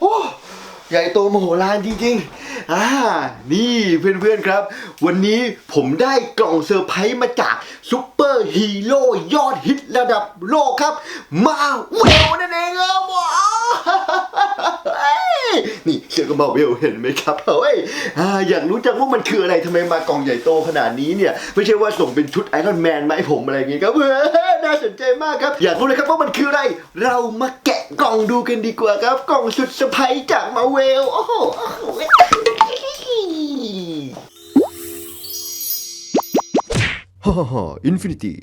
โอ้ใหญ่โตมโหฬารจริงๆ อ่า นี่เพื่อนๆครับ วันนี้ผมได้กล่องเซอร์ไพรส์มาจากซุปเปอร์ฮีโร่ยอดฮิตระดับโลกครับ มาเวลนั่นเองครับ นี่เสื้อกับมาเวลเห็นไหมครับเฮ้ยอยากรู้จังว่ามันคืออะไรทำไมมากล่องใหญ่โตขนาดนี้เนี่ย ไม่ใช่ว่าส่งเป็นชุดไอคอนแมนไหมผมอะไรอย่างงี้ยครับเฮ้ยน่าสนใจมากครับ อยากรู้เลยครับว่ามันคืออะไร เรามาแกะกล่องดูกันดีกว่าครับ กล่องสุดสะพายจากมาเวลโอ้โหฮ่าฮ่าอินฟินิตี้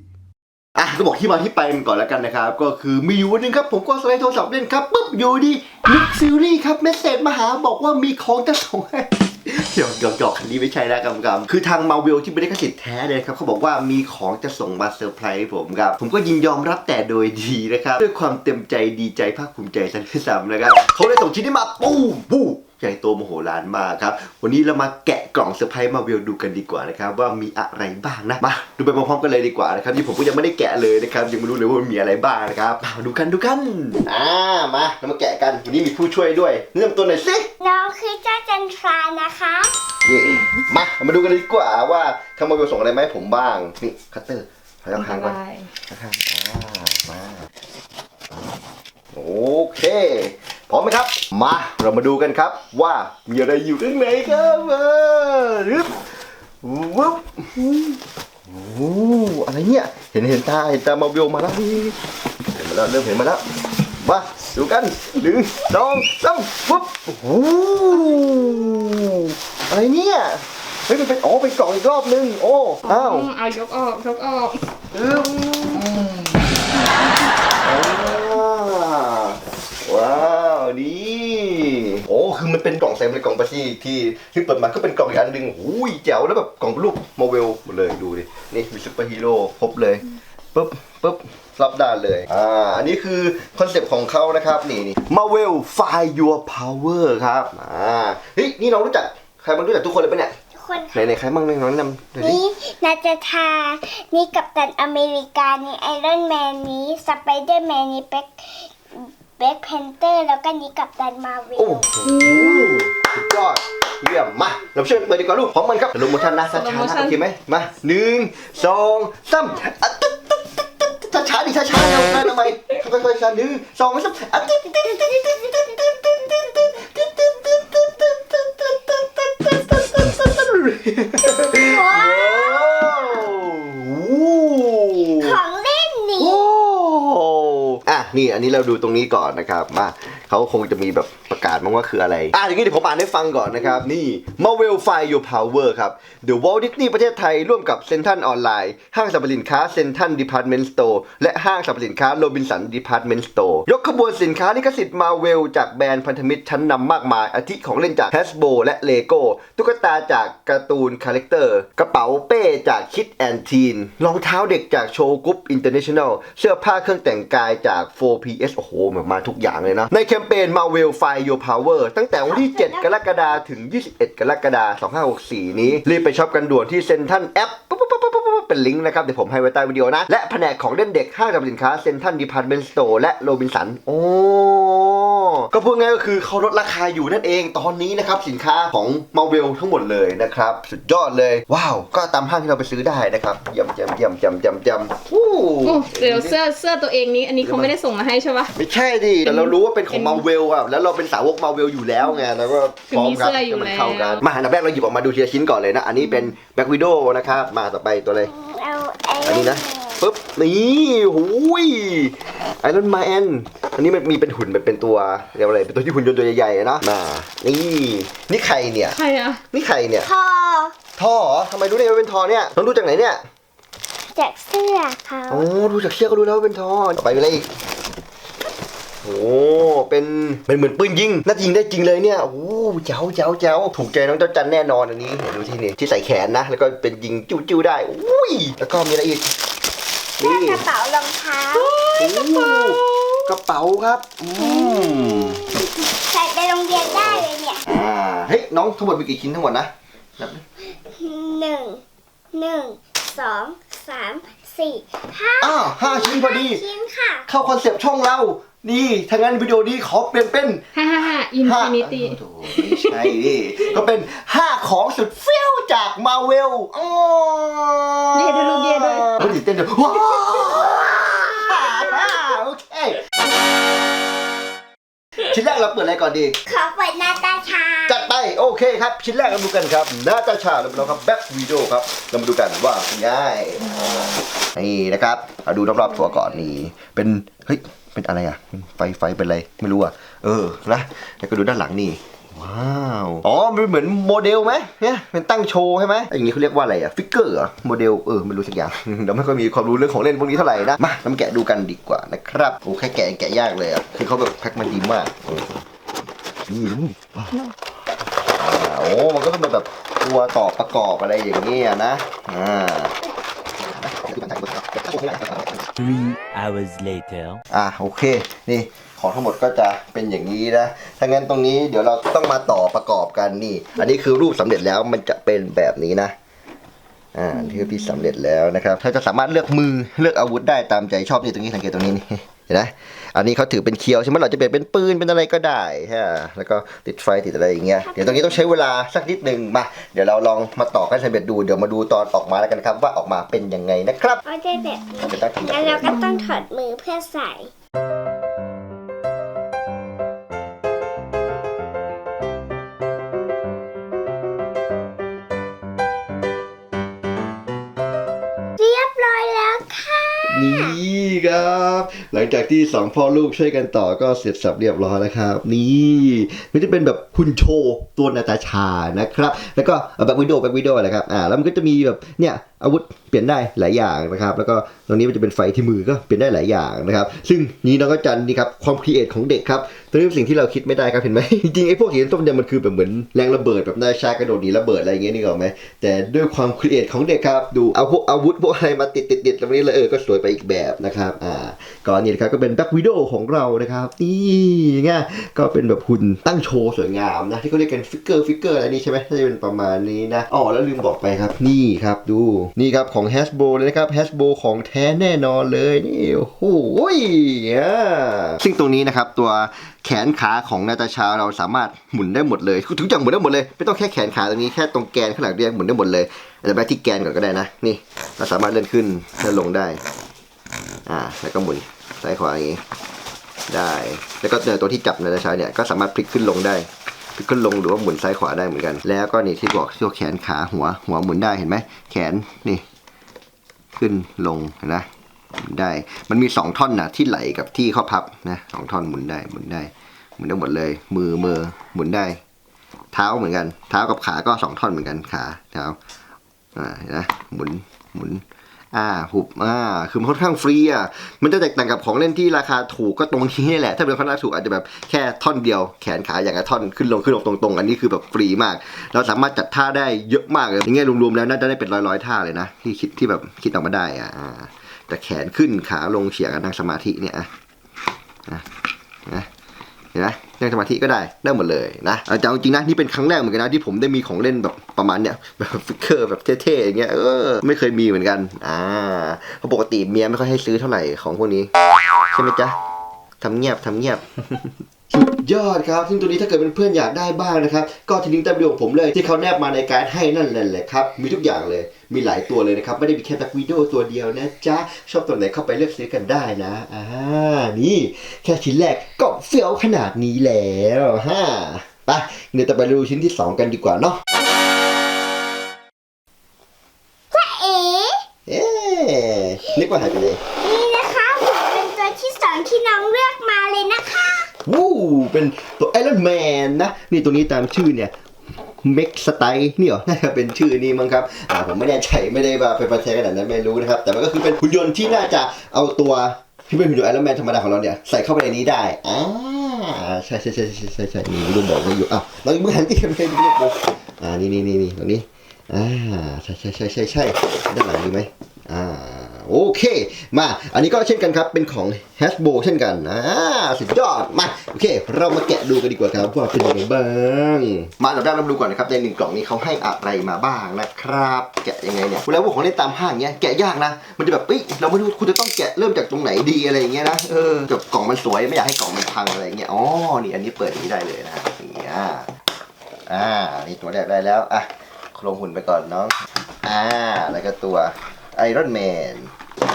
อะก็บอกที่มาที่ไปมันก่อนแล้วกันนะครับ ก็คือมีอยู่วันนึงครับ ผมก็สไลด์โทรศัพท์เล่นครับปุ๊บอยู่ดีนิกซิลลี่ครับเมสเซจมาหาบอกว่ามีของจะส่งให้หยวกหยอกหยอกคันนี้ไม่ใช่นะกำกำคือทางมาวิลที่ไม่ได้กสิทธิ์แท้เลยครับเขาบอกว่ามีของจะส่งมาเซอร์ไพรส์ผมครับ ผมก็ยินยอมรับแต่โดยดีนะครับ ด้วยความเต็มใจดีใจภาคภูมิใจซะด้วยซ้ำนะครับเขาเลยส่งชิ้นนี้มาปูปู ใหญ่โตโมโหฬานมากครับ วันนี้เรามาแกะกล่องเซอร์ไพรส์มาเวลดูกันดีกว่านะครับว่ามีอะไรบ้างนะ มาดูไปพร้อมๆกันเลยดีกว่านะครับที่ผมก็ยังไม่ได้แกะเลยนะครับยังไม่รู้เลยว่ามีอะไรบ้างนะครับมาดูกันดูกันอ่ามาเรามาแกะกันวันนี้มีผู้ช่วยด้วยเริ่มต้นหน่อยสิน้องคือเจ้าจันทรานะคะนี่มามาดูกันดีกว่าว่าทางมาเวลส่งอะไรมาให้ผมบ้างนี่คัตเตอร์แล้วค้างก่อนค้างอ่ามาโอเค พร้อมไหมครับ มาเรามาดูกันครับ ว่ามีอะไรอยู่ข้างในครับเออรึบวึบโอ้อะไรเนี่ย เห็นเห็นตาเห็นตามาเบลมาแล้วเห็นมาแล้วเริ่มเห็นมาแล้วมาดูกันหนึ่งสองสามปุ๊บโอ้โอะไรเนี่ยเฮ้ยมันเป็นอ๋อเป็นกล่องอีกรอบนึงโอ้อ้าวเอายกออกยกออกอืม คือมันเป็นกล่องใส่เป็นกล่องปาชีที่ที่เปิดมาก็เป็นกล่องอีกอันหนึ่งอุ้ยแจ๋วแล้วแบบกล่องรูปโมเวลหมดเลยดูดินี่มีซูเปอร์ฮีโร่ครบเลยปุ๊บปุ๊บรับด้านเลยอ่าอันนี้คือคอนเซปต์ของเขานะครับนี่นี่มาเวลไฟยัวพาวเวอร์ครับอ่าเฮ้ยนี่เรารู้จักใครบ้างรู้จักทุกคนเลยปะเนี่ยคนไหนไหนใครบ้างน้องนำดูดินี่นาจาทา นี่กับตันอเมริกา นี่ไอรอนแมน นี่สไปเดอร์แมน นี่เป็ก แบ็กแพนเตอร์แล้วก็นี้กับดันมาวิลโอ้โหสุดยอดเยี่ยมมาเราเชิญยกัเลยดีกว่าลูกพร้อมมันครับลงลโมชันนะช้าๆนะโอเคไหมมาหนึ่งสองสามช้าช้าดิช้าช้าเร็วช้ทำไมค่อยๆช้าหนึ่งสองสาม นี่อันนี้เราดูตรงนี้ก่อนนะครับมา เขาคงจะมีแบบประกาศมั้งว่าคืออะไร อะอย่างนี้เดี๋ยวผมอ่านให้ฟังก่อนนะครับ นี่ Marvel Find Your Power ครับ The Walt Disney ประเทศไทยร่วมกับเซ็นทรัลออนไลน์ห้างสรรพสินค้าเซ็นทรัลดีพาร์ตเมนต์สโตร์และห้างสรรพสินค้าโรบินสันดีพาร์ตเมนต์สโตร์ยกขบวนสินค้าลิขสิทธิ์ Marvel จากแบรนด์พันธมิตรชั้นนำมากมาย อาทิของเล่นจาก Hasbro และ Lego ตุ๊กตาจากการ์ตูนคาแรคเตอร์กระเป๋าเป้จากคิดแอนทีนรองเท้าเด็กจากโชว์กรุ๊ปอินเตอร์เนชั่นแนลเสื้อผ้าเครื่องแต่งกายจาก 4PS โอ้โหมาทุกอย่างเลยนะในแคมเปญ Marvel Find Your Power ตั้งแต่วันที่ 7 กรกฎาคมถึง 21 กรกฎาคม2564 นี้ รีบไปช็อปกันด่วนที่เซ็นทรัลแอปปุ๊บปุ๊บปุ๊บปุ๊บปุ๊บ เป็นลิงก์นะครับเดี๋ยวผมให้ไว้ใต้วิดีโอนะ และแผนกของเล่นเด็กห้างสรรพสินค้าเซ็นทรัลดีพาร์ตเมนต์สโตร์และโรบินสันโอ้ก็พูดง่ายก็คือเขาลดราคาอยู่นั่นเองตอนนี้นะครับสินค้าของ Marvel ทั้งหมดเลยนะครับ สุดยอดเลย ว้าว ก็ตามห้างที่เราไปซื้อได้นะครับเยี่ยมเยี่ยมเยี่ยมเยี่ยมเยี่ยมเยี่ยมวู้โอ้เดี๋ยวเสื้อเสื้อตัวเองนี้อันนี้เขาไม่ได้ส่งมาให้ใช่ปะไม่ใช่ดิแต่เรารู้ว่าเป็นของเป็น Marvel อะแล้วเราเป็นสาวก Marvel อยู่แล้วไงแล้วก็พร้อมครับคือมีเสื้ออยู่ให้มันเข้ากันแล้วมาอันดับแรกเราหยิบออกมาดูทีละชิ้นก่อนเลยนะ อันนี้เป็น Black Widow นะครับมาต่อไปตัวเลยเอาไอ้อันนี้นะปุ๊บนี่หูยไอรอนแมนอันนี้มันมีเป็นหุ่นแบบเป็นตัวเรียกว่าอะไรเป็นตัวที่หุ่นยนต์ตัวใหญ่ๆอะเนาะมานี่นี่ใครเนี่ยใครอะนี่ใครเนี่ยพอท่อเหรอทำไมรู้ได้ไงว่าเป็นทอเนี่ยต้องดูจากไหนเนี่ยจากเสื้อเขาโอ้ดูจากเชือกก็รู้แล้วว่าเป็นทอต่อไปเป็นอะไรอีกโอ้ เป็นเป็นเหมือนปืนยิงน่าจะยิงได้จริงเลยเนี่ยโอ้เจ้าเจ้าเจ้าถูกใจน้องเจ้าจันแน่นอนอันนี้เดี๋ยวดูที่นี่ที่ใส่แขนนะ แล้วก็เป็นยิงจิ้วๆได้อุ้ยแล้วก็มีอะไรอีกเสื้อนี่กระเป๋ารองเท้าโอ้กระเป๋าครับอืมใส่ไปโรงเรียนได้เลยเนี่ยอ่าเฮ้ยน้องทั้งหมดมีกี่ชิ้นทั้งหมดนะนับดิหนึ่งหนึ่งสองสามสี่ห้าอ้าวห้าชิ้นพอดีชิ้นค่ะเข้าคอนเซปต์ช่องเรา นี่ถ้างั้นวิดีโอนี้ขอเปลี่ยนเป็นฮ่าฮ่าฮ่าอินห้าฟินิตี้โอ้โหไม่ใช่ดิก็เป็น5ของสุดเฟี้ยวจากมาเวลอ๋อเย่ด้วยลูกเย่ด้วยไม่ตื่นเต้นเดี๋ยวว้าวโอเคชิ้นแรกเราเปิดอะไรก่อนดี ขอเปิดนาตาชา จัดไปโอเคครับ ชิ้นแรกเราดูกันครับนาตาชาเราเราครับแบ็ควีดีโอครับเรามาดูกันว่าเป็นยังไงนี่นะครับเอาดูรอบๆตัวก่อนนี่เป็นเฮ้ย เป็นอะไรอะเป็นไฟไฟเป็นอะไร ไม่รู้อะ เออนะแล้วก็ดูด้านหลังนี่ ว้าว อ๋อมันเหมือนโมเดลไหมเนี่ยเป็นตั้งโชว์ใช่ไหมอย่างนี้เขาเรียกว่าอะไรอะ ฟิกเกอร์เหรอโมเดล เออไม่รู้สักอย่างเดี๋ยวไม่ค่อยมีความรู้เรื่องของเล่นพวกนี้เท่าไหร่นะ มาเรามาแกะดูกันดีกว่านะครับโอ้แค่แกะยังแกะยากเลยอะ คือเขาแบบแพ็คมาดีมากเออนี่ดูอ่าโอ้มันก็เป็นแบบตัวต่อประกอบอะไรอย่างเงี้ยนะ อ่า Three hours later. อ่าโอเค นี่ของทั้งหมดก็จะเป็นอย่างนี้นะ ถ้างั้นตรงนี้เดี๋ยวเราต้องมาต่อประกอบกันนี่ อันนี้คือรูปสำเร็จแล้วมันจะเป็นแบบนี้นะ อ่าที่พี่สำเร็จแล้วนะครับ ถ้าจะสามารถเลือกมือเลือกอาวุธได้ตามใจชอบนี่ตรงนี้สังเกตตรงนี้นี่ เห็นไหม อันนี้เขาถือเป็นเคียวใช่ไหมเราจะเปลี่ยนเป็นปืนเป็นอะไรก็ได้ฮะแล้วก็ติดไฟติดอะไรอย่างเงี้ยเดี๋ยวตรงนี้ต้องใช้เวลาสักนิดหนึ่งมาเดี๋ยวเราลองมาต่อกันสำเร็จดูเดี๋ยวมาดูตอนออกมาแล้วกันครับ ว่าออกมาเป็นยังไงนะครับเอาได้แบบนี้จะตั้งทีงั้นเราก็ต้องถอดมือเพื่อใส่เรียบร้อยแล้วค่ะนี่ครับ หลังจากที่สองพ่อลูกช่วยกันต่อก็เสร็จสับเรียบร้อยแล้วครับ นี่มันจะเป็นแบบคุณโชว์ตัวนาตาชานะครับ แล้วก็แบบวิดีโอแบบวิดีโอแหละครับอ่าแล้วมันก็จะมีแบบเนี่ย อาวุธเปลี่ยนได้หลายอย่างนะครับ แล้วก็ตรงนี้มันจะเป็นไฟที่มือก็เปลี่ยนได้หลายอย่างนะครับ ซึ่งนี้น้องก็จันนี่ครับความครีเอทของเด็กครับตัวนี้เป็นสิ่งที่เราคิดไม่ได้ครับเห็นไหมจริงๆไอ้พวกสีส้มเนี่ยมันคือแบบเหมือนแรงระเบิดแบบนาตาชากระโดดหนีระเบิดอะไรอย่างเงี้ยนี่หรอกไหมแต่ด้วยความครีเอทของเด็กครับดูเอาพวกอาวุธพวกอะไรมาติดติดติดตรงนี้เลยเออก็สวยไปอีกแบบนะครับอ่าก่อนนี้นะครับก็เป็นแบ็ควิดโอของเรานะครับนี่ไงก็เป็นแบบหุ่นตั้งโชว์สวยงามนะที่เขาเรียกกันฟิกเกอร์ฟิกเกอร์อะไรนี่ใช่ไหมน่าจะเป็นประมาณนี้นะอ๋อแล้วลืมบอกไปครับนี่ครับดูนี่ครับของ Hasbro เลยนะครับ Hasbro ของแท้แน่นอนเลยนี่โอ้โหอ่าซึ่งตรงนี้นะครับตัวแขนขาของนาตาชาเราสามารถหมุนได้หมดเลยทุกอย่างหมุนได้หมดเลยไม่ต้องแค่แขนขาตรงนี้แค่ตรงแกนข้างหลังเรียกหมุนได้หมดเลยอาจจะไปที่แกนก่อนก็ได้นะ นี่ เราสามารถเลื่อนขึ้นเลื่อนลงได้ อ่า แล้วก็หมุนซ้ายขวาอย่างนี้ ได้ แล้วก็เจอตัวที่จับนาตาชาเนี่ยก็สามารถพลิกขึ้นลงได้ ขึ้นลงหรือว่าหมุนซ้ายขวาได้เหมือนกัน แล้วก็นี่ที่บอกที่ว่าแขนขาหัวหัวหมุนได้เห็นไหมแขนนี่ ขึ้นลงนไหมุนได้ มันมีสองท่อนนะที่ไหลกับที่ข้อพับนะสองท่อนหมุนได้หมุนได้หมุนได้หมดเลย มือมือหมุนได้ เท้าเหมือนกัน เท้ากับขาก็สองท่อนเหมือนกันขาเท้าอ่าเห็นไหมหมุนหมุน อ่าหุบอ่าคือมันค่อนข้างฟรีอะมันจะแตกต่างกับของเล่นที่ราคาถูกก็ตรงนี้นี่แหละ ถ้าเป็นราคาถูกอาจจะแบบแค่ท่อนเดียวแขนขาอย่างละท่อนขึ้นลงขึ้นลงตรงๆ อันนี้คือแบบฟรีมาก เราสามารถจัดท่าได้เยอะมากเลยอย่างเงี้ยรวมๆแล้วน่าจะได้เป็นร้อยๆท่าเลยนะที่คิดที่แบบคิดออกมาได้อะอ่าแต่แขนขึ้นขาลงเฉียงนั่งสมาธิเนี่ยอะอะนะเห็นไหม นั่งสมาธิก็ได้ได้หมดเลยนะอาแต่จริงนะนี่เป็นครั้งแรกเหมือนกันนะที่ผมได้มีของเล่นแบบประมาณเนี้ยแบบฟิกเกอร์แบบเท่ๆอย่างเงี้ยเออไม่เคยมีเหมือนกันอ่าเพราะปกติเมียไม่ค่อยให้ซื้อเท่าไหร่ของพวกนี้ใช่ไหมจ๊ะทำเงียบทำเงียบ สุดยอดครับ ซึ่งตัวนี้ถ้าเกิดเป็นเพื่อนอยากได้บ้างนะครับ ก็ทิ้งลิงก์ใต้วิดีโอของผมเลย ที่เขาแนบมาในการให้นั่นแหละครับ มีทุกอย่างเลย มีหลายตัวเลยนะครับ ไม่ได้มีแค่แบ็ควิดีโอตัวเดียวนะจ๊ะ ชอบตัวไหนเข้าไปเลือกซื้อกันได้นะ อ่า นี่ แค่ชิ้นแรกก็เฟี้ยวขนาดนี้แล้วฮะไปเดี๋ยวต่อไปดูชิ้นที่สองกันดีกว่าเนาะเอ๋เอ๊ะนึกว่าหายไปไหนนี่นะคะผมเป็นตัวที่สองที่น้องเลือกมาเลยนะคะ วู้เป็นตัวไอรอนแมนนะ นี่ตัวนี้ตามชื่อเนี่ยเม็กสไตล์นี่เหรอน่าจะเป็นชื่อนี้มั้งครับ อ่าผมไม่แน่ใจไม่ได้แบบไปประเทศขนาดนั้นไม่รู้นะครับ แต่มันก็คือเป็นหุ่นยนต์ที่น่าจะเอาตัวที่เป็นหุ่นยนต์ไอรอนแมนธรรมดาของเราเนี่ยใส่เข้าไปในนี้ได้อ่าใช่ใช่ใช่ใช่ใช่ใช่นี่รูปบอกมาอยู่อะเราอีกมือหันที่ไม่ได้รูปอ่านี่นี่นี่นี่ตรงนี้อ่าใช่ใช่ใช่ใช่ใช่ด้านหลังดีไหมอ่า โอเค มา อันนี้ก็เช่นกันครับ เป็นของ Hasbro เช่นกันอ่าสุดยอด มา โอเค เรามาแกะดูกันดีกว่าครับว่าเป็นยังไงบ้าง มาเราได้รับดูก่อนนะครับ ในหนึ่งกล่องนี้เขาให้อะไรมาบ้างนะครับ แกะยังไงเนี่ยเวลาพวกของเล่นตามห้างเนี้ย แกะยากนะ มันจะแบบเอ้ย เราไม่รู้คุณจะต้องแกะเริ่มจากตรงไหนดีอะไรอย่างเงี้ยนะ เออแบบกล่องมันสวยไม่อยากให้กล่องมันพังอะไรอย่างเงี้ย อ๋อ นี่อันนี้เปิดนี้ได้เลยนะฮะนี่อ่าอ่า นี่ตัวแรกได้แล้ว อะโครงหุ่นไปก่อนน้อง อ่า แล้วก็ตัวไอรอนแมน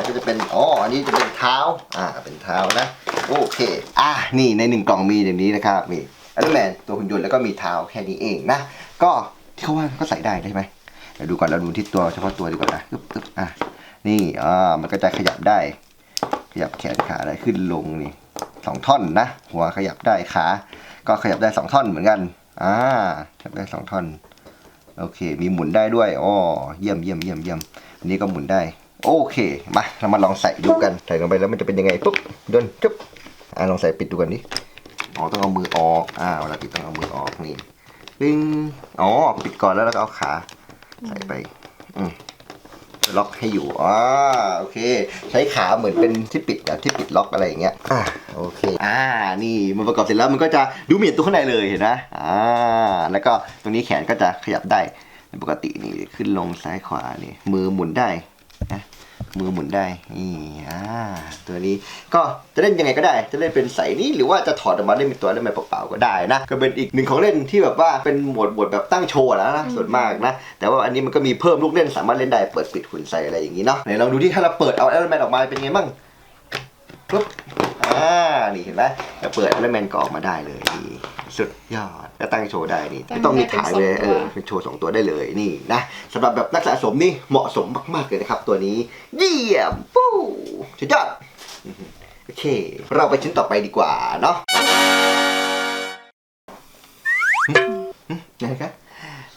ก็จะเป็นอ๋ออันนี้จะเป็นเท้าอ่าเป็นเท้านะโอเคอะนี่ในหนึ่งกล่องมีอย่างนี้นะครับมีอรอนแมนตัวหุ่นยนต์แล้วก็มีเท้าแค่นี้เองนะก็ที่เขาว่าก็ใส่ได้ได้ไหมเดี๋ยวดูก่อนเราดูที่ตัวเฉพาะตัวดีกว่านะปึ๊บปึ๊บอะนี่อ่ามันก็จะขยับได้ ขยับแขนขาได้ขึ้นลงนี่สองท่อนนะ หัวขยับได้ขาก็ขยับได้สองท่อนเหมือนกันอ่าขยับได้สองท่อนโอเค มีหมุนได้ด้วยอ๋อเยี่ยมเยี่ยมเยี่ยมเยี่ยมอันนี้ก็หมุนได้ โอเค มา เรามาลองใส่ดูกัน ใส่ลงไปแล้วมันจะเป็นยังไงปุ๊บเดินจุ๊บอ่าลองใส่ปิดดูกันดิ อ๋อ ต้องเอามือออก อ่า เวลาปิดต้องเอามือออกนี่ปิ้งอ๋อ ปิดก่อนแล้วแล้วก็เอาขา ใส่ไป อืมล็อกให้อยู่ อ่า โอเค ใช้ขาเหมือนเป็นที่ปิดแบบที่ปิดล็อกอะไรอย่างเงี้ย อ่า โอเค อ่า นี่มันประกอบเสร็จแล้วมันก็จะดูเหมียนตัวข้างในเลยเห็นไหมอ่า แล้วก็ตรงนี้แขนก็จะขยับได้เป็นปกตินี่ขึ้นลงซ้ายขวานี่ มือหมุนได้ นะมือหมุนได้นี่อ่าตัวนี้ก็จะเล่นยังไงก็ได้ จะเล่นเป็นใส่นี้หรือว่าจะถอดออกมาเล่นเป็นตัวเล่นแบบเปล่าๆก็ได้นะ ก็เป็นอีกหนึ่งของเล่นที่แบบว่าเป็นหมวดหมวดแบบตั้งโชว์แล้วนะส่วนมากนะ แต่ว่าอันนี้มันก็มีเพิ่มลูกเล่นสามารถเล่นได้เปิดปิดหุ่นใส่อะไรอย่างนี้เนาะไหนลองดูที่ถ้าเราเปิดเอาแอลแมนออกมาเป็นไงบ้างปุ๊บ อ่า นี่เห็นไหมเราเปิดแอลแมนก็ออกมาได้เลยนี่สุดยอดแล้วตั้งโชว์ได้นี่ไม่ต้องมีถ่ายเลยเออเป็นโชว์สองตัวได้เลยนี่นะสำหรับแบบนักสะสมนี่เหมาะสมมากๆเลยนะครับ ตัวนี้ เยี่ยมปู้สุดยอดอือหือโอเค เราไปชิ้นต่อไปดีกว่าเนาะหึหึไหนครับ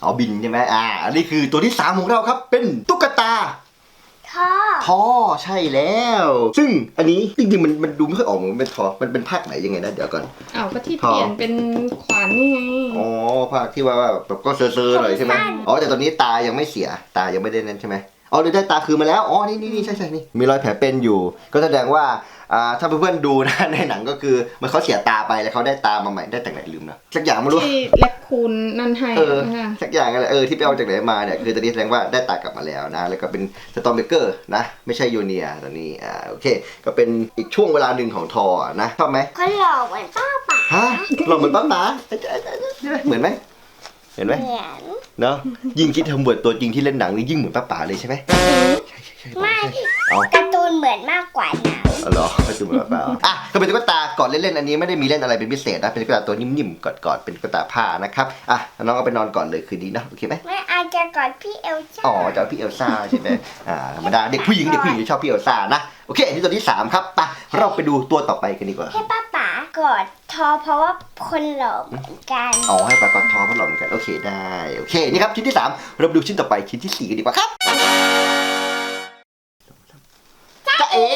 เอาบินใช่ไหมอ่าอันนี้คือตัวที่สามของเราครับ เป็นตุ๊กตา ท่อทอใช่แล้ว ซึ่งอันนี้จริงๆมันมันดูไม่ค่อยออกเหมือนเป็นทอมันเป็นภาคไหนยังไงนะเดี๋ยวก่อน อ้าวก็ที่เปลี่ยนเป็นขวานนี่ไง อ๋อภาคที่ว่าแบบก็เซอร์ๆหน่อยใช่ไหมอ๋อแต่ตอนนี้ตายังไม่เสียตายังไม่ได้นั่นใช่ไหมอ๋อเดี๋ยวได้ตาคืนมาแล้วอ๋อนี่นี่นี่ใช่ใช่นี่มีรอยแผลเป็นอยู่ ก็แสดงว่าอ่า ถ้าเพื่อนๆดูนะในหนังก็คือมันเขาเสียตาไปแล้วเขาได้ตามาใหม่ได้จากไหนลืมนะสักอย่างไม่รู้ที่แลคคูนนั่นให้เออนะคะสักอย่างอะไรเออที่ไปเอาจากไหนมาเนี่ยคือตอนนี้แสดงว่าได้ตากลับมาแล้วนะ แล้วก็เป็นสตอมเบเกอร์นะ ไม่ใช่ยูเนียตอนนี้อ่าโอเค ก็เป็นอีกช่วงเวลาหนึ่งของทอนะชอบไหมก็หล่อเหมือนป้าป๋าฮะหล่อเหมือนป้าป๋าเหมือนไหมเห็นไหมเหมือนเนาะยิ่งคิดทำบทตัวจริงที่เล่นหนังนี่ยิ่งเหมือนป้าป๋าเลยใช่ไหมใช่ใช่ใช่ไม่เอาการ์ตู นเหมือนมากกว่านะเอาเหรอไม่ถูกหรือเปล่าอะก็เป็นตุ๊กตาก่อนเล่นๆอันนี้ไม่ได้มีเล่นอะไรเป็นพิเศษนะเป็นตุ๊กตาตัวนิ่มๆกอดๆเป็นตุ๊กตาผ้านะครับอะน้องเอาไปนอนก่อนเลยคืนนี้นะโอเคไหมไม่อาจจะกอดพี่เอลซ่าอ๋อจะเอาพี่เอลซ่าใช่ไหมอ่าธรรมดาเด็กผู้หญิงเด็กผู้หญิงจะชอบพี่เอลซ่านะโอเคนี่ตัวที่3ครับไปเราไปดูตัวต่อไปกันดีกว่าให้ป้าป๋ากอดทอเพราะว่าคนหล่อเหมือนกันอ๋อให้ปากกอดทอพัดลมกันโอเคได้โอเคนี่ครับชิ้นที่3เราไปดูชิ้นต่อไปชิ้นที่4กันดีกว่าครับ เอ๋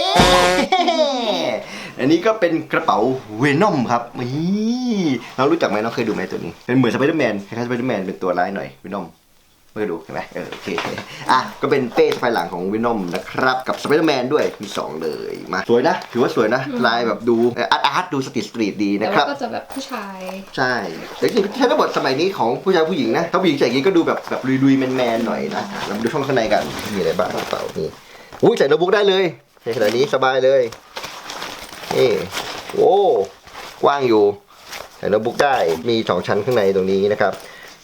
อันนี้ก็เป็นกระเป๋าเวนอมครับนี่น้องรู้จักไหมน้องเคยดูไหมตัวนี้ เป็นเหมือนสไปเดอร์แมนคล้ายๆสไปเดอร์แมนเป็นตัวร้ายหน่อยเวนอมไม่เคยดูเห็นไหมเออโอเคอะก็เป็นเป้สะพายหลังของวินอมนะครับ กับสไปเดอร์แมนด้วยมี 2 เลยมา สวยนะ ถือว่าสวยนะ ลายแบบดูอาร์ตอาร์ตดูสตรีทสตรีทดีแต่นะคว่ารับก็จะแบบผู้ชาย ใช่แต่จริงๆถ้าทั้งหมดสมัยนี้ของผู้ชายผู้หญิงนะถ้าผู้หญิงใส่อย่างนี้ก็ดูแบบแบบลุยๆแมนๆหน่อยนะเรามาดูช่องข้างในกันมีอะไรบ้างกระเป๋านี่อุ้ยใส่โน้ตบุ๊กได้เลย ในขณะนี้สบายเลยนี่โอ้กว้างอยู่ใส่โน้ตบุ๊กได้มีสองชั้นข้างในตรงนี้นะครับ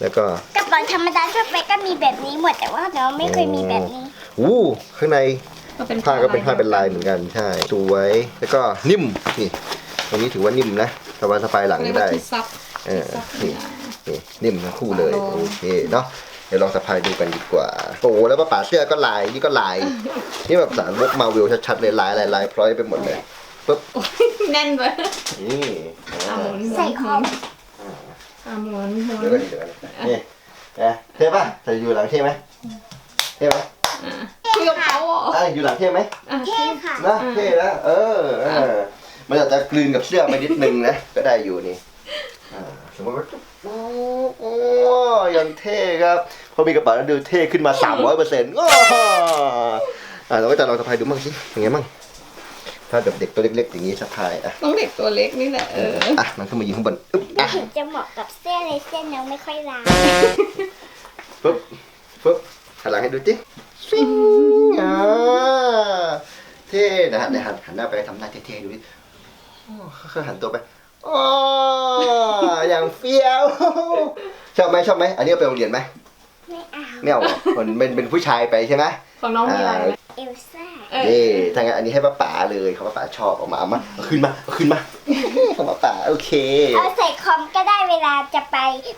แล้วก็กระเป๋าธรรมดาทั่วไปก็มีแบบนี้หมดแต่ว่าน้องไม่เคยมีแบบนี้อู้ข้างในก็เป็นผ้าก็เป็นผ้าเป็นลายเหมือนกันใช่สวยแล้วก็นิ่มนี่ตรงนี้ถือว่านิ่มนะสบายสบายหลังเรียกว่าได้ที่ซับเออที่นี่ซับนี่นิ่มทั้งคู่เลยลองโอเคเนาะ เดี๋ยวลองสะพายดูกันดีกว่า โอ้โหแล้วป้าป๋าเสื้อก็ลายนี่ก็ลาย นี่แบบสารวกมาวิลชัดๆเลยลายลายลายพร้อยไปหมดเลยปุ๊บแน่นไปนี่อะหมุนใส่คอมอะหมุนหมุนเดี๋ยวกันเดี๋ยวกันนี่นะเท่ป่ะใส่อยู่หลังเท่ไหมเท่ไหมคุยกับเขาเหรออะอยู่หลังเท่ไหมอะเท่ค่ะนะเท่นะเออเออมันอาจจะกลืนกับเสื้อไปนิดนึงนะก็ได้อยู่นี่อ่าสมมติว่า โอ้โหยังเท่ครับพอมีกระเป๋าแล้วดูเท่ขึ้นมา 300เปอร์เซ็นต์อะเราก็จะลองสะพายดูมั่งสิเป็นไงมั่งถ้าแบบเด็กตัวเล็กๆอย่างนี้สะพายอะต้องเด็กตัวเล็กนี่แหละเอออะมันขึ้นมายิงข้างบนอึ๊บไม่อะถึงจะเหมาะกับเสื้อเลยเสื้อน้องไม่ค่อยล้างปึ๊บปึ๊บหันหลังให้ดูจิฟิงอ่าเท่นะฮะเดี๋ยวหันหันหน้าไปทำหน้าเท่ๆดูดิโอ้ค่อยๆหันตัวไป อ๋ออย่างเฟี้ยว ชอบไหมชอบไหม อันนี้เอาไปโรงเรียนไหมไม่เอาไม่เอาเหรอมันเป็นเป็นผู้ชายไปใช่ไหม ของน้องมีอะไรไหม เอลซ่าเออเย่ถ้างั้นอันนี้ให้ป้าป๋าเลยเขาป้าป๋าชอบเอามาเอามาเอาขึ้นมาเอาขึ้นมาของป้าป๋าโอเค เอาใส่คอมก็ได้เวลาจะไป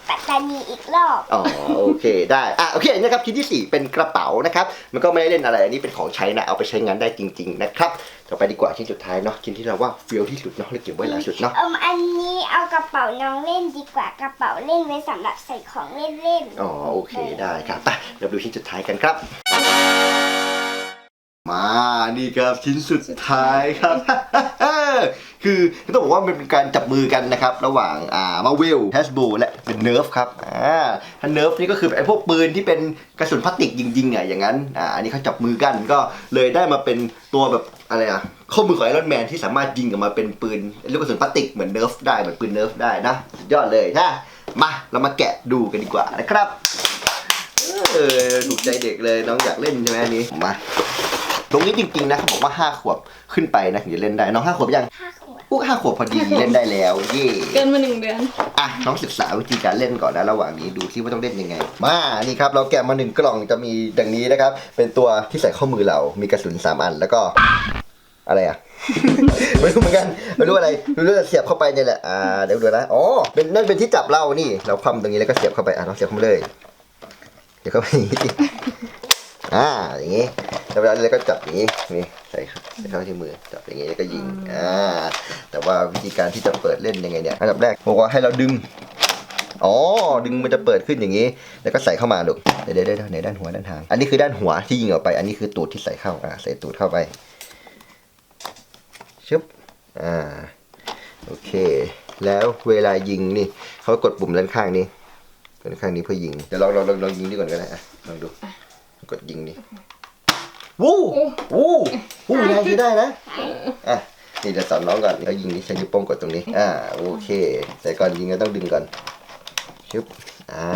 ปัตตานีอีกรอบ อ๋อโอเคได้อะโอเคนะครับชิ้นที่ 4 เป็นกระเป๋านะครับ มันก็ไม่ได้เล่นอะไรอันนี้เป็นของใช้นะเอาไปใช้งานได้จริง ๆ นะครับ ต่อไปดีกว่าชิ้นสุดท้ายเนาะชิ้นที่เราว่าเฟี้ยวที่สุดเนาะและเก็บไว้หลายสุดเนาะเอมอันนี้เอากระเป๋าน้องเล่นดีกว่ากระเป๋าเล่นไว้สำหรับใส่ของเล่นเล่นๆ อ๋อโอเคได้ครับไปเราดูชิ้นสุดท้ายกันครับ มานี่ครับชิ้นสุดท้ายครับ คือต้องบอกว่ามันเป็นการจับมือกันนะครับ ระหว่างอ่ามาเวลแฮสโบและเป็นเนิร์ฟครับอ่าถ้าเนิร์ฟนี่ก็คือไอ้พวกปืนที่เป็นกระสุนพลาสติกยิงๆอะอย่างนั้นอ่าอันนี้เขาจับมือกันก็เลยได้มาเป็นตัวแบบอะไรอะข้อมือของไอรอนแมนที่สามารถยิงออกมาเป็นปืนลูกกระสุนพลาสติกเหมือนเนิร์ฟได้เหมือนปืนเนิร์ฟได้นะยอดเลยนะมาเรามาแกะดูกันดีกว่านะครับเออถูกใจเด็กเลยน้องอยากเล่นใช่ไหมอันนี้มา ตรงนี้จริงๆนะเขาบอกว่าห้าขวบขึ้นไปนะถึงจะเล่นได้ น้องห้าขวบยังห้าขวดอู้ห้าขวบพอดีเล่นได้แล้ว เย่เกินมาหนึ่งเดือน อะน้องศึกษาวิธีการเล่นก่อนนะระหว่างนี้ดูซิว่าต้องเล่นยังไง มานี่ครับเราแกะมาหนึ่งกล่องจะมีดังนี้นะครับ เป็นตัวที่ใส่ข้อมือเรา มีกระสุนสามอันแล้วก็ อะไรอะ ไม่รู้เหมือนกันไม่รู้อะไรไม่รู้จะเสียบเข้าไปเนี่ยแหละอ่าเดี๋ยวดูนะอ๋อเป็นนั่นเป็นที่จับเรานี่ เราคว่ำตรงนี้แล้วก็เสียบเข้าไปอะเราเสียบเข้ามาเลยเดี๋ยวเข้าไปอย่างนี้สิ อ่าอย่างนี้แล้วเวลาเราก็จับอย่างนี้นี่ใส่ครับใส่เข้าที่มือจับอย่างนี้แล้วก็ยิงอ่าแต่ว่าวิธีการที่จะเปิดเล่นยังไงเนี่ยอันดับแรกบอกว่าให้เราดึงอ๋อดึงมันจะเปิดขึ้นอย่างนี้ แล้วก็ใส่เข้ามาลูกเดี๋ยวเดี๋ยวเดี๋ยวในด้านหัวด้านทาง อันนี้คือด้านหัวที่ยิงออกไป อันนี้คือตูดที่ใส่เข้าอ่าใส่ตูดเข้าไปชึบอ่าโอเค แล้วเวลายิงนี่เขากดปุ่มด้านข้างนี้ด้านข้างนี้เพื่อยิงเดี๋ยวลองลองลองลองยิงดีก่อนก็ได้อะลองดู กดยิงดิวู้วู้วู้ยายใช้ได้นะอะนี่จะสอนน้องก่อนแล้วยิงนี่ใช้นิ้วโป้งกดตรงนี้ อ่าโอเค แต่ก่อนยิงก็ต้องดึงก่อนชึบอ่า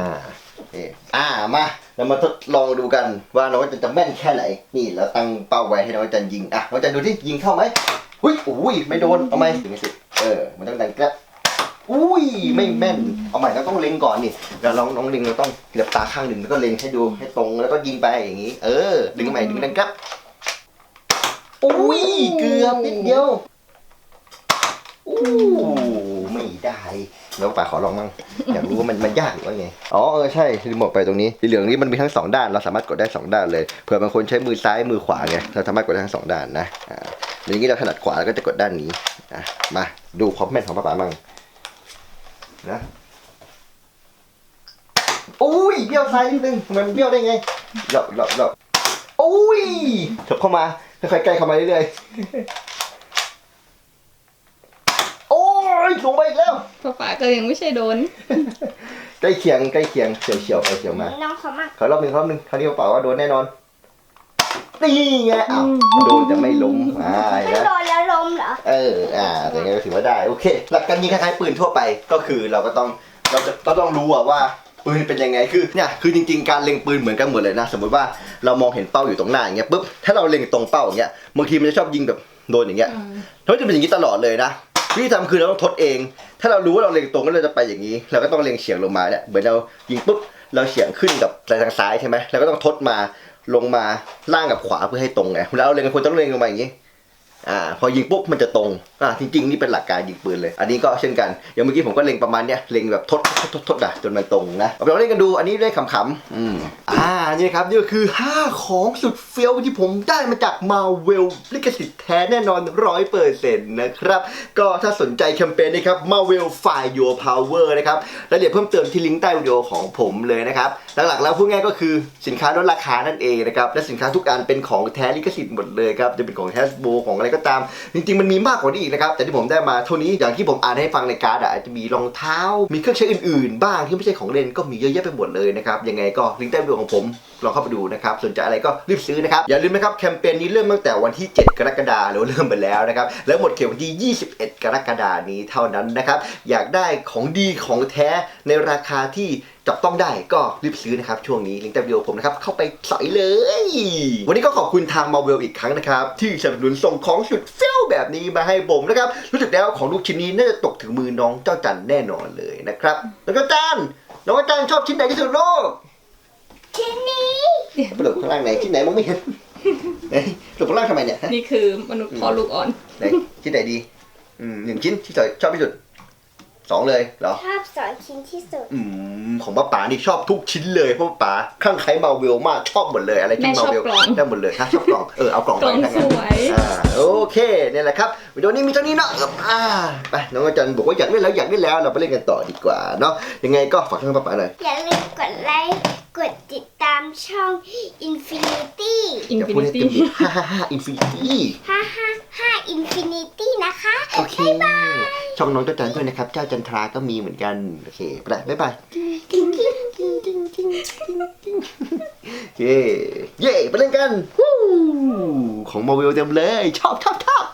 โอเคอ่ามาเรามาทดลองดูกันว่าน้องจันจะแม่นแค่ไหน นี่เราตั้งเป้าไว้ให้น้องจันยิงอะน้องจันดูที่ยิงเข้าไหมอุ้ยอุ้ยไม่โดนเอาไหมถึงไม่สุดเออมันต้องดังแกระ อุ้ยไม่แม่นเอาใหม่เราต้องเล็งก่อนนี่เราลองน้องเล็งเราต้องเหลือบตาข้างหนึ่งแล้วก็เล็งให้ดูให้ตรงแล้วก็ยิงไปอย่างนี้ เออ ดึงใหม่ดึงดังแกระอุ้ยเกือบนิดเดียวอู้ไม่ได้แล้วป่าขอลองมั่งอยากรู้ว่ามันมันยากหรือว่าไงอ๋อเออใช่รีโมทไปตรงนี้สีเหลืองนี้มันมีทั้งสองด้านเราสามารถกดได้สองด้านเลยเผื่อบางคนใช้มือซ้ายมือขวาไงเราสามารถกดได้ทั้งสองด้านนะอ่าอย่างนี้เราถนัดขวาเราก็จะกดด้านนี้อะมาดูความแม่นของป้าป๋ามั่ง นะอุ้ยเบี้ยวซ้ายนิดนึงทำไมมันเบี้ยวได้ไงหลบหลบหลบอุ้ยถบเข้ามาค่อยๆใกล้เข้ามาเรื่อยๆโอ้ยสูงไปอีกแล้วป้าป๋าก็ยังไม่ใช่โดน ใกล้เคียงใกล้เคียงเฉียวเฉียวๆไปเฉียวมาน้องเขามาขอรอบหนึ่งรอบหนึ่งคราวนี้เปล่าว่าโดนแน่นอน นี่ไงอ้าวโดนแต่ไม่ล้มอ่าเห็นไม่ไหมโดนแล้วล้มเหรอ เออ อ่าแต่ยังไงก็ถือว่าได้ โอเค หลักการยิงคล้ายๆปืนทั่วไป ก็คือเราก็ต้อง เราจะเราต้องรู้อะว่าปืนเป็นยังไง คือเนี่ย คือจริงๆ การเล็งปืนเหมือนกันหมดเลยนะ สมมติว่าเรามองเห็นเป้าอยู่ตรงหน้าอย่างเงี้ยปุ๊บ ถ้าเราเล็งตรงเป้าอย่างเงี้ย บางทีมันจะชอบยิงแบบโดนอย่างเงี้ยถ้าจะเป็นอย่างนี้ตลอดเลยนะ วิธีทำคือเราต้องทดเอง ถ้าเรารู้ว่าเราเล็งตรงก็เราจะไปอย่างนี้ เราก็ต้องเล็งเฉียงลงมาเนี่ย เหมือนเรายิงปุ๊บ เราเฉียงขึ้นกับทางซ้ายใช่ไหมเราก็ต้องทดมา ลงมาล่างกับขวาเพื่อให้ตรงไงแล้วเราเล็งควรต้องเล็งลงมาอย่างนี้ อ่าพอยิงปุ๊บมันจะตรงอ่าจริงๆนี่เป็นหลักการยิงปืนเลย อันนี้ก็เช่นกันอย่างเมื่อกี้ผมก็เล็งประมาณเนี้ยเล็งแบบทดทดทดทดอะจนมันตรงนะเอาไปลองเล่นกันดูอันนี้ได้ขำๆอืมอ่านี่ครับนี่ก็คือ 5 ของสุดเฟี้ยวที่ผมได้มาจากมาเวลลิขสิทธิ์แท้แน่นอนร้อยเปอร์เซ็นต์นะครับ ก็ถ้าสนใจแคมเปญนี้ครับมาเวล Find Your Power นะครับรายละเอียดเพิ่มเติมที่ลิงก์ใต้วิดีโอของผมเลยนะครับหลักๆแล้วพูดง่ายก็คือสินค้าลดราคานั่นเองนะครับและสินค้าทุกอันเป็นของแท้ลิขสิทธิ์หมดเลยครับจะเป็นของ Hasbro ของอะไรก็ตาม จริงๆมันมีมากกว่านี้อีกนะครับ แต่ที่ผมได้มาเท่านี้อย่างที่ผมอ่านให้ฟังในการ์ดอะอาจจะมีรองเท้า มีเครื่องใช้อื่นๆ บ้างที่ไม่ใช่ของเล่นก็มีเยอะแยะไปหมดเลยนะครับยังไงก็ลิงก์ใต้วิดีโอของผม ลองเข้าไปดูนะครับ สนใจอะไรก็รีบซื้อนะครับ อย่าลืมนะครับแคมเปญนี้เริ่มตั้งแต่วันที่ 7 กรกฎาคมหรือว่าเริ่มไปแล้วนะครับ แล้วหมดเขตวันที่ 21 กรกฎาคมนี้เท่านั้นนะครับ อยากได้ของดีของแท้ในราคาที่จับต้องได้ก็รีบซื้อนะครับ ช่วงนี้ลิงก์ใต้วิดีโอผมนะครับ เข้าไปใส่เลย วันนี้ก็ขอบคุณทางมาเวลอีกครั้งนะครับ ที่สนับสนุนส่งของสุดเซี่ยวแบบนี้มาให้ผมนะครับ รู้สึกแล้วของลูกชิ้นนี้น่าจะตกถึงมือน้องเจ้าจันแน่นอนเลยนะครับ แล้วก็จันน้องจันชอบชิ้นไหนที่สุดโลก ชิ้นนี้ไปหลบข้างล่างไหนชิ้นไหนมองไม่เห็นเฮ้ยหลบข้างล่างทำไมเนี่ยฮะนี่คือมนุษย์พอลูกอ่อน ไหนชิ้นไหนดีอืมหนึ่งชิ้นที่ชอบที่สุดสองเลยเหรอ ชอบสองชิ้นที่สุด อืมของป้าป๋านี่ชอบทุกชิ้นเลยเพราะป้าป๋าข้างใครมาเวลมากชอบหมดเลยอะไรที่แม่มาชอบเวลกล่อง ได้หมดเลยฮะชอบกล่องเออเอากล่องกล่ไปองทั้งสนั้น วยอ่าโอเคเนี่ยแหละครับวิดีโอนี้มีเท่านี้เนาะอ่าไปน้องอาจารย์บอกว่าอยากเล่นแล้วอยากเล่นแล้วเราไปเล่นกันต่อดีกว่าเนาะยังไงก็ฝากช่องป้าป๋าหน่อยอย่าลืมกดไลค์ กดติดตามช่อง Infinity อินจะฟิพูดนิให้ตี้ เต็มที่ฮ่าฮ่าฮ่าอินฟินิตี้555 Infinity นะคะ โอเค ช่องน้องเจ้าจันด้วยนะครับ เจ้าจันทราก็มีเหมือนกัน โอเคไปละบ๊ายบายโอเค เย้ไปเล่นกัน วู้ของมาเวลเต็มเลย ชอบชอบชอบ